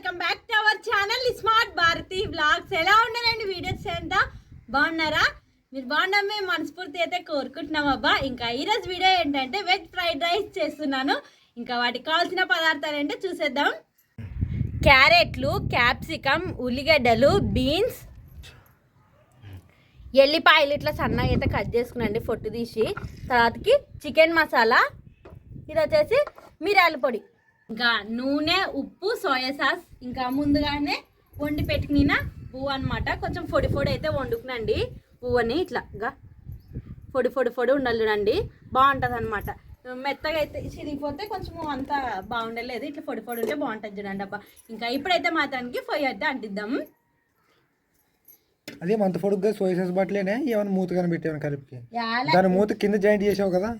Welcome back to our channel smart Bharati blogs ఎలా ఉన్నారండి videos ఎంత బాగున్నారా? మీరు బాగున్నామే మనస్ఫూర్తి అయితే కోరుకుంటున్నాం అబ్బా. ఇంకా ఈరోజు వీడియో ఏంటంటే వెజ్ ఫ్రైడ్ రైస్ చేస్తున్నాను. ఇంకా వాటికి కావాల్సిన పదార్థాలు ఏంటో చూసేద్దాం. క్యారెట్లు క్యాప్సికమ్ ఉల్లిగడ్డలు బీన్స్ ఎల్లిపాయలు ఇట్లా సన్నగా అయితే కట్ చేసుకున్నాండి పొట్టు తీసి. తర్వాతకి చికెన్ మసాలా. ఇది వచ్చేసి మిరియాల పొడి. ఇంకా నూనె ఉప్పు సోయా సాస్ ఇంకా ముందుగానే వండి పెట్టుకున్న పువ్వు అనమాట కొంచెం పొడి పొడి అయితే వండుకునండి. పువ్వుని ఇట్లా పొడి పొడి పొడి ఉండాలి చూడండి. బాగుంటుంది అనమాట మెత్తగా అయితే చిరిగిపోతే కొంచెం అంత బాగుండలేదు. ఇట్లా పొడి పొడి ఉంటే బాగుంటుంది చూడండి అబ్బా. ఇంకా ఇప్పుడైతే మాత్రానికి పొయ్యి అయితే అంటిద్దాం. అదే మంత పొడుగ్గా సోయా సాస్ బట్టలేనే? ఏమైనా మూత కనిపెట్టాను కలిపికి? యాలే దాని మూత కింద జాయింట్ చేసావు కదా?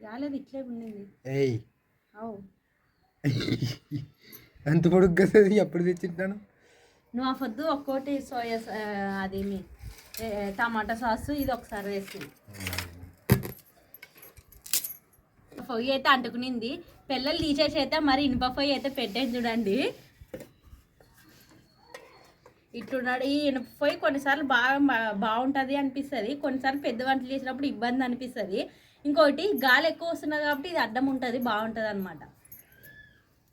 యాలేదు ఇట్లే ఉండేది ఏయ్. అవు అంత పొడుగ్గా అది ఎప్పుడు తెచ్చింటాను? నువ్వు ఆ పొద్దు ఒక్కోటి సోయా అదేమి అది టమాటా సాస్ ఇది ఒకసారి వేసి. పొయ్యి అయితే అంటుకునింది. పిల్లలు తీసేసి అయితే మరి ఇనుప పొయ్యి అయితే పెట్టేది చూడండి. ఇట్లున్నాడు. ఈ ఇనుప పొయ్యి కొన్నిసార్లు బాగా బాగుంటుంది అనిపిస్తుంది. కొన్నిసార్లు పెద్ద వంటలు చేసినప్పుడు ఇబ్బంది అనిపిస్తుంది. ఇంకోటి గాలి ఎక్కువ వస్తున్నది కాబట్టి ఇది అడ్డం ఉంటుంది బాగుంటుంది అనమాట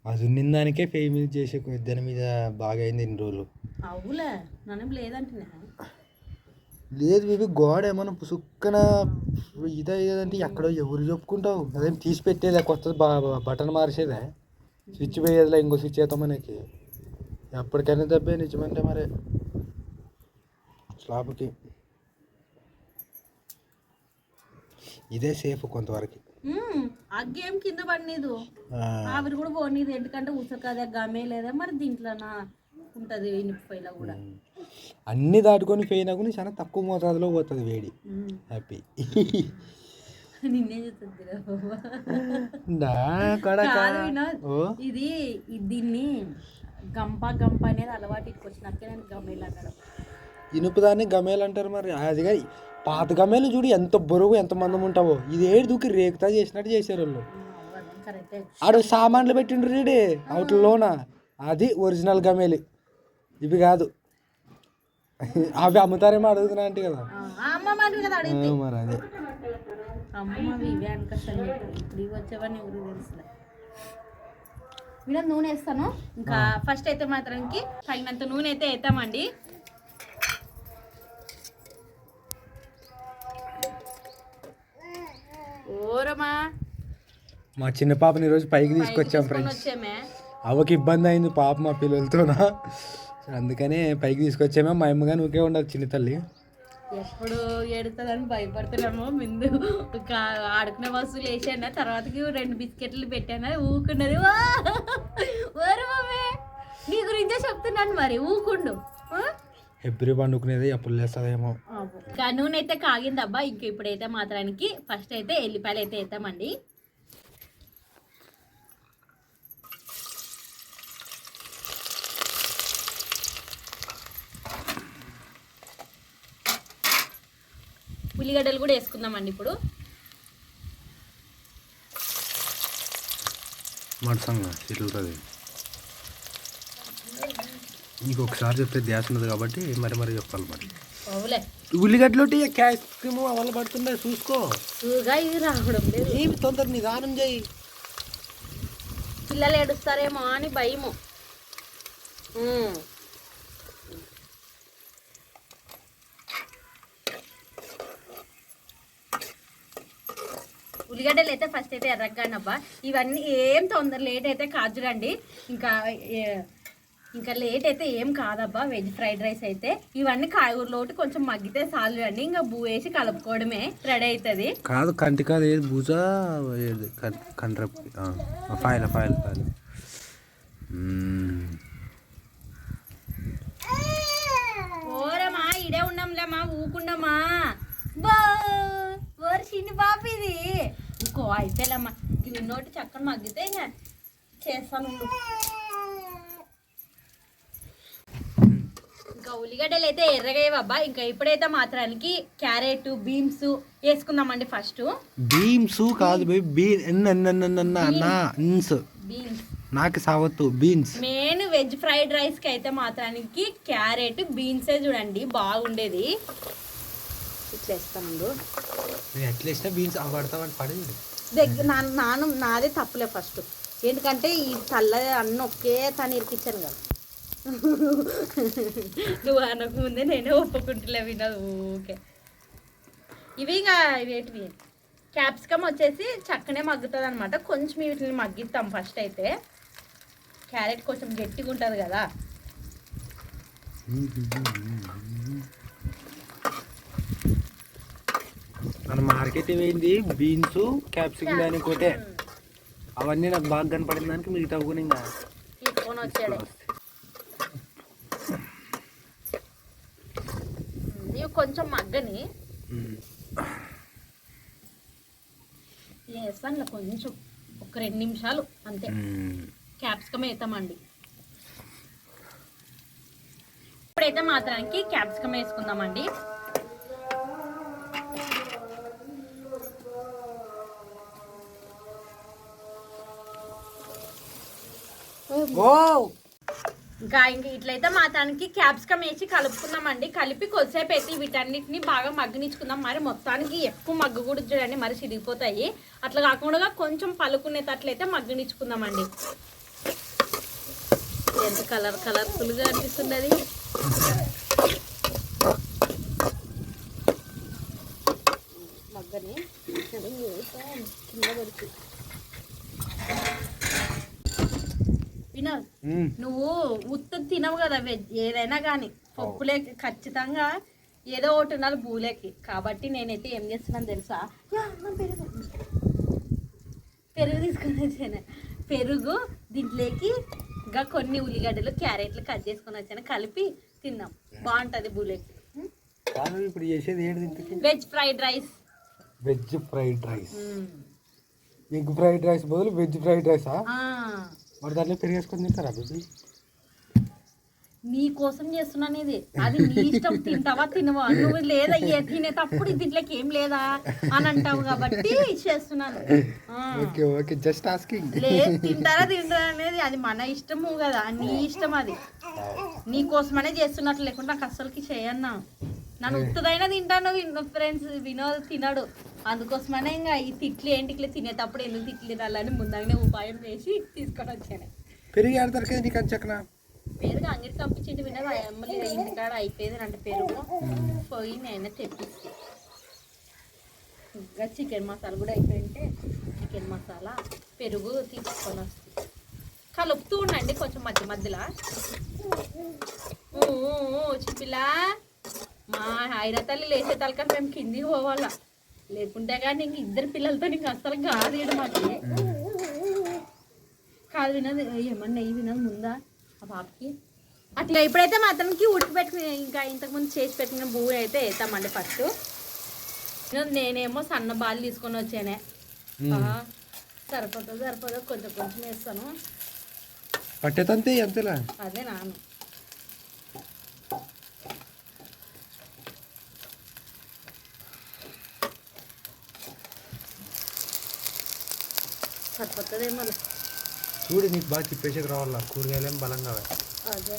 అది ఉన్న దానికే ఫేమస్ చేసే దాని మీద బాగా అయింది ఇన్ని రోజులు. అవులే నన్ను లేదంటున్నా. లేదు ఇవి గోడ ఏమన్నా పుసుక్కన ఇదే ఇదంటే ఎక్కడో ఎవరు చెప్పుకుంటావు? అదేం తీసి పెట్టేదే కొత్త బ- బటన్ మార్చేదే. స్విచ్ పోయేదిలే ఇంకో స్విచ్ చేద్దాం మనకి. ఎప్పటికైనా దెబ్బే నిజమంటే మరి. స్లాబ్కి ఇదే సేఫ్ కొంతవరకు. గేమ్ కింద పడినీదు. ఆ, ఆవిరి కూడా పోనీదు. ఎందుకంటే ఉసకదే గమే లేదా మరి దీంట్లోనా ఉంటది ఇనుపైలో కూడా. అన్ని దాటుకొని పోయినా కూడా చాలా తక్కువ మోతాదులో పోతుంది వేడి. హ్యాపీ నిన్నే చూస్తుంది ఇది దీన్ని గంప గంప అనేది అలవాటు ఇట్టుకొచ్చినాకే నేను గమ్మేలు అనడం ఇనుపు దాన్ని గమేలు అంటారు మరి. అదిగా పాత గమేలు చూడు ఎంత బరువు ఎంత మందం ఉంటావో ఇది ఏడు దూకి రేకుతా చేసినట్టు చేశారు వాళ్ళు ఆడు సామాన్లు పెట్టిండ్రు రీడే అవుట్లోన అది ఒరిజినల్ గమేలి. ఇవి కాదు. అవి అమ్ముతారేమో అడుగుతున్నా అంటే కదా. మరి అదే. నూనె. వేస్తాను. ఇంకా ఫస్ట్ అయితే మాత్రానికి తగినంత నూనె అయితే వేస్తామండి ఓరమా మా చిన్న పాపని ఈరోజు పైకి తీసుకొచ్చాం ఫ్రెండ్స్ అవ్వకి ఇబ్బంది అయింది పాప మా పిల్లలతోన. సో అందుకనే పైకి తీసుకొచ్చామే. మా అమ్మగా నువ్వుకే ఉండదు చిన్న తల్లి. ఎప్పుడు ఏడుతుందని భయపడుతున్నాము. ముందు ఆడుకునే వస్తువులు వేసాను తర్వాతకి రెండు బిస్కెట్లు పెట్టాను. ఊకున్నది "వా! ఓరు మమ్మీ నీ గురించే చెప్తున్నాను మరి. ఊకుండు? ఎబ్రి పండుకునేది ఎప్పుడు లేస్తుందేమో. నూనె అయితే కాగిందబ్బా ఇంక ఇప్పుడైతే మాత్రానికి ఫస్ట్ అయితే ఎల్లిపాయలు అయితే వేద్దామండి. ఉల్లిగడ్డలు కూడా వేసుకుందామండి ఇప్పుడు. మడసంగా ఇట్లుంటుంది. నీకు ఒకసారి చెప్తే ధ్యాస ఉండదు కాబట్టి మరి మరి చెప్పాలి మరి. ఉల్లిగడ్డలు క్యాష్ క్రీమ్ అవల్ల పడుతుండే చూసుకో. ఏమి తొందర నిదానం చేయి. పిల్లలు ఏడుస్తారేమో అని భయము. ఉల్లిగడ్డలు అయితే ఫస్ట్ అయితే ఎర్రగానబ్బా ఇవన్నీ ఏం తొందర లేట్ అయితే కాదు చూడండి. ఇంకా ఇంకా లేట్ అయితే ఏం కాదబ్బా వెజ్ ఫ్రైడ్ రైస్ అయితే. ఇవన్నీ కాయగూరలోటి కొంచెం మగ్గితే చాలు చూడండి ఇంకా బూ వేసి కలుపుకోవడమే రెడీ అవుతుంది కాదు కంటి కాదు ఏది భూజ ఏది? కండ్ర ఫైల్ ఫైల్ ఫైల్. ఓరమా ఇడే ఉన్నాంలేమా ఊకుండమా బా ఓరి చిన్ని పాప ఇది. ఇంకో అయితేలేమ్మా ఇవి నోటి చక్కని మగ్గితే ఇంకా చేస్తాను ఇంకా ఉల్లిగడ్డలు అయితే ఎర్రగేవబ్బా ఇంకా ఇప్పుడైతే మాత్రానికి క్యారెట్ బీన్స్ వేసుకుందామండి ఫస్ట్. బీమ్స్ కాదు బీన్స్. నాకు సావత్తు బీన్స్. మెయిన్ వెజ్ ఫ్రైడ్ రైస్కి అయితే మాత్రానికి క్యారెట్ బీన్సే చూడండి బాగుండేది. ఇట్లా ఎట్లా బీన్స్ పడతామని పడేది. దగ్గర నాను నాదే తప్పులే ఫస్ట్. ఎందుకంటే ఈ చల్ల అన్న ఒకే తను ఇరికిచ్చాను కదా. నువ్వు అనక ముందే నేనే ఒప్పుకుంటులే వినదు ఓకే ఇవి ఇంకా ఇవేటివి? క్యాప్సికమ్ వచ్చేసి చక్కనే మగ్గుతుంది అనమాట కొంచెం వీటిని మగ్గిస్తాం ఫస్ట్ అయితే. క్యారెట్ కొంచెం గట్టిగా ఉంటుంది కదా. మన మార్కెట్ ఏమైంది బీన్స్ క్యాప్సికమ్ కానీ కొట్టే అవన్నీ నాకు బాగా కనపడిన దానికి మిగతా కూడా ఇంకా తీసుకొని వచ్చాడు ఇవి కొంచెం మగ్గని. వేస్తాను కొంచెం ఒక రెండు నిమిషాలు అంతే. క్యాప్సికమ్ వేస్తామండి ఇప్పుడైతే మాత్రానికి క్యాప్సికమ్ వేసుకుందామండి. ఓ ఇంకా ఇంక ఇట్లయితే మాత్రానికి క్యాప్సికమ్ వేసి కలుపుకున్నామండి కలిపి కొద్దిసేపు అయితే వీటన్నిటిని బాగా మగ్గనిచ్చుకుందాం మరి మొత్తానికి ఎక్కువ మగ్గు కూడా చూడండి మరి చిరిగిపోతాయి. అట్లా కాకుండా కొంచెం పలుకునేటట్లయితే మగ్గనిచ్చుకుందామండి ఎంత కలర్ కలర్ఫుల్గా అనిపిస్తున్నది మగ్గని కింద పడుతుంది వినోద్ నువ్వు ఉత్తది తినవు కదా వెజ్ ఏదైనా కానీ. పప్పులేకి ఖచ్చితంగా ఏదో ఒకటి ఉండాలి బూలేకి. కాబట్టి నేనైతే ఏం చేస్తున్నాను తెలుసా? పెరుగు. పెరుగు తీసుకొని వచ్చాను. పెరుగు దీంట్లోకి ఇంకా కొన్ని ఉల్లిగడ్డలు క్యారెట్లు కట్ చేసుకొని వచ్చాను. కలిపి తిందాం బాగుంటుంది బూలేకి. ఇప్పుడు చేసేది ఏంటి veg fried rice. Veg fried rice. Egg fried rice బదులు వెజ్ ఫ్రైడ్ రైసా? మరి దాంట్లో పెరిగేసుకొని తింటారా బేబీ నీ కోసం చేస్తున్నాను ఇది. అది నీ ఇష్టం తింటావా తినవా? నువ్వు లేదా ఏ తినేటప్పుడు దీంట్లోకి ఏం లేదా అని అంటావు కాబట్టి చేస్తున్నాను. Okay okay just asking. లేదు తింటారా తింటారా అనేది అది మన ఇష్టము కదా నీ ఇష్టం అది. నీ కోసమనే చేస్తున్నట్లు లేకుండా నాకు అస్సలకి చేయన్నా. నన్ను ఉత్తదైనా తింటాను ఫ్రెండ్స్ వినోద్ తినడు. అందుకోసమనే ఇంకా ఈ తిట్లు ఏంటి ఇట్లా తినేటప్పుడు ఎందుకు తిట్లు తినాలని ముందుగానే ఉపాయం చేసి తీసుకొని వచ్చాను. పెరిగి ఆడతారు నీకు అంచకనా పెరుగు అంగడి పంపించింది వినదు అమ్మలి ఇంటికాడ అయిపోయింది అంటే పెరుగు. పోయి నేనే తెప్పిస్తే. ఇంకా చికెన్ మసాలా కూడా అయిపోయింటే చికెన్ మసాలా పెరుగు తీసుకొని వస్తుంది కలుపుతూ ఉండండి కొంచెం మధ్య మధ్యలో. చిప్పిలా మా హైరా తల్లి లేచే తలక మేము కిందికి పోవాలా. లేకుంటే కానీ ఇంక ఇద్దరు పిల్లలతో నీకు అస్సలు కాదు మాకు. కాదు వినదు ఏమన్నా నెయ్యి వినదు ముందా ఆ పాపకి అట్లా ఇప్పుడైతే మాత్రానికి ఉడికి పెట్టుకుని ఇంకా ఇంతకుముందు చేసి పెట్టిన బూ అయితే వేస్తామండి ఫస్ట్. నేనేమో సన్న బాల్ తీసుకొని వచ్చానే. ఆ, సరిపోతుంది సరిపోతుంది కొంచెం కొంచెం వేస్తాను. పట్టేతంతే అంతేలా? అదే నాను సరిపోతుందేమో చూడు నీకు బాగా తిప్పేసేది రావాలా? కూరగాయలేం బలంగా అదే.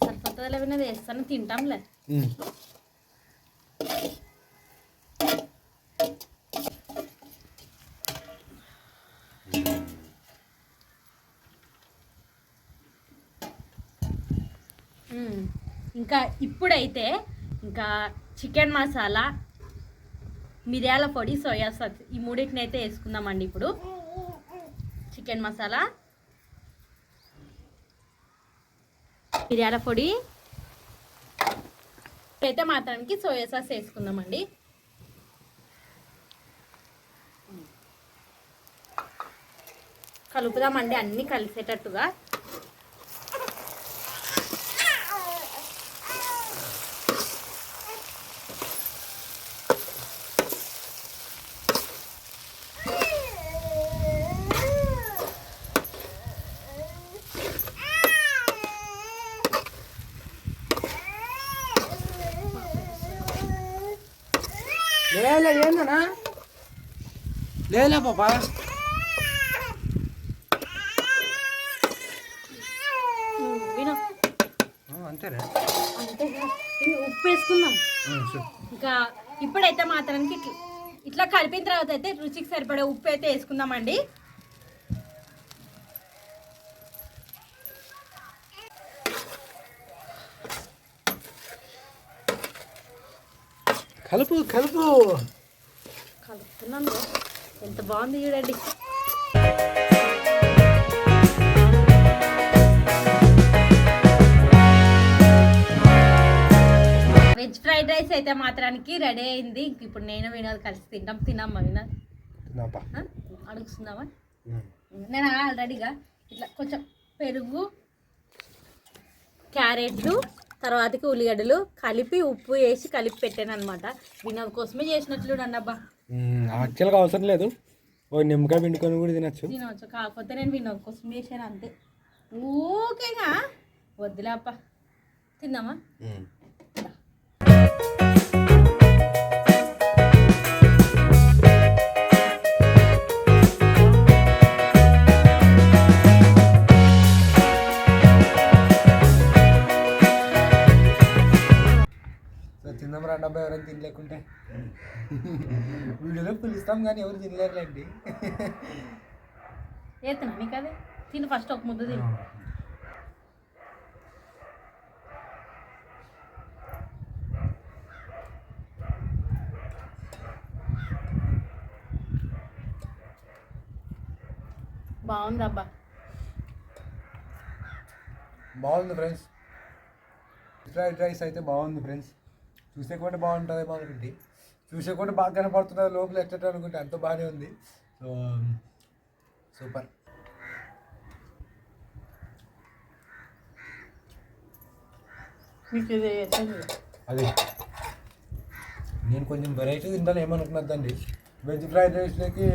సరిపోతుందిలే వినది వేస్తాను తింటాంలే. ఇంకా ఇప్పుడైతే ఇంకా చికెన్ మసాలా మిరియాల పొడి సోయా సాస్ ఈ మూడింటిని అయితే వేసుకుందామండి ఇప్పుడు. చికెన్ మసాలా మిరియాల పొడి అయితే మాత్రానికి సోయా సాస్ వేసుకుందామండి. కలుపుదామండి అన్నీ కలిసేటట్టుగా లేలే ఏందనా లేలే పాపా విను అంతేనా అంతే ఇది ఉప్పు వేసుకుందాం ఇంకా ఇప్పుడైతే మాత్రానికి ఇట్లా ఇట్లా కలిపిన తర్వాత అయితే రుచికి సరిపడే ఉప్పు అయితే వేసుకుందామండి కలుపు కలుపు కలుపుతున్నాను ఎంత బాగుంది చూడండి. వెజ్ ఫ్రైడ్ రైస్ అయితే మాత్రానికి రెడీ అయింది. ఇంక ఇప్పుడు నేను వినోద్ కలిసి తింటాం. తిన్నామా వినోద్? అడుగుతున్నావా? నేను ఆల్రెడీగా ఇట్లా కొంచెం పెరుగు క్యారెట్లు తర్వాతకి ఉల్లిగడ్డలు కలిపి ఉప్పు వేసి కలిపి పెట్టాను అనమాట వినోద్ కోసమే చేసినట్లు అన్నబ్బా యాక్చువల్గా అవసరం లేదు. ఓ నిమ్మకాయ పిండుకొని కూడా తినచ్చు. తినవచ్చు కాకపోతే నేను వినోద్ కోసం చేశాను అంతే. ఊకేగా వద్దులేప్ప తిందామా? తిందాం రండి అబ్బాయి ఎవరైనా తినలేకుంటే. వీడియోలో పిలుస్తాం కానీ ఎవరు తినలేరులేండి. ఏతున్నా నీకు అదే తిను ఫస్ట్ ఒక ముద్ద తిను. బాగుంది అబ్బా. బాగుంది ఫ్రెండ్స్. ఫ్రైడ్ రైస్ అయితే బాగుంది ఫ్రెండ్స్. చూసే కూడా బాగుంటుందేమో అనుకుంటే చూసే కూడా బాగా కనపడుతున్నది లోపల ఎట్ట అనుకుంటే అంత బాగానే ఉంది. So super. అది. నేను కొంచెం వెరైటీ తింటాను ఏమనుకున్నదండి వెజ్ ఫ్రైడ్ రైస్లోకి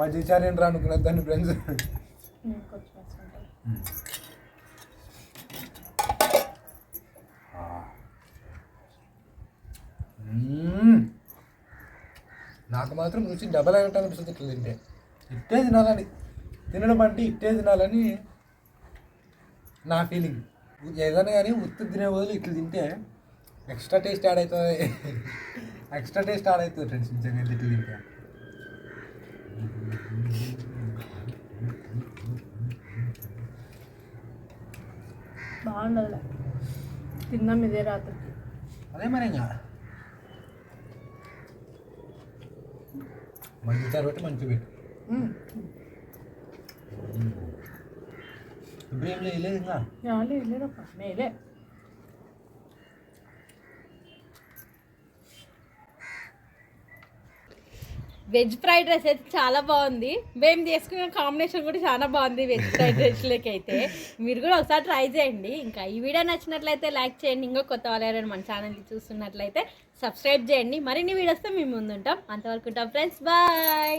మజ్జిగ చారు ఏంట్రా అనుకున్నదండి ఫ్రెండ్స్ కొంచెం వేసుకుంటాను. నాకు మాత్రం రుచి డబల్ అయినట్టు అనిపిస్తుంది ఇట్లా తింటే. ఇట్టే తినాలని. తినడం అంటే ఇట్టే తినాలని నా ఫీలింగ్ ఏదైనా కానీ ఉత్తి తినే బదులు ఇట్లా తింటే ఎక్స్ట్రా టేస్ట్ యాడ్ అవుతుంది. ఎక్స్ట్రా టేస్ట్ యాడ్ అవుతుంది ఫ్రెండ్స్ నిజంగా ఇట్లా తింటే. బాగుండదులే. తిందాం ఇదే రాత్రికి. అదే మరి ఇంకా మంచి పెట్టి మంచి పెట్టు ఇప్పుడు ఏం ఇంకా? లేదు లేదప్ప మేలే వెజ్ ఫ్రైడ్ రైస్ అయితే చాలా బాగుంది. మేము చేసుకున్న కాంబినేషన్ కూడా చాలా బాగుంది వెజ్ ఫ్రైడ్ రైస్లోకి అయితే. మీరు కూడా ఒకసారి ట్రై చేయండి. ఇంకా ఈ వీడియో నచ్చినట్లయితే లైక్ చేయండి. ఇంకా కొత్త వాళ్ళు ఎవరైనా మన ఛానల్కి చూస్తున్నట్లయితే సబ్స్క్రైబ్ చేయండి. మరిన్ని వీడియోస్తో మేము ముందుంటాం. అంతవరకు ఉంటాం ఫ్రెండ్స్. బాయ్.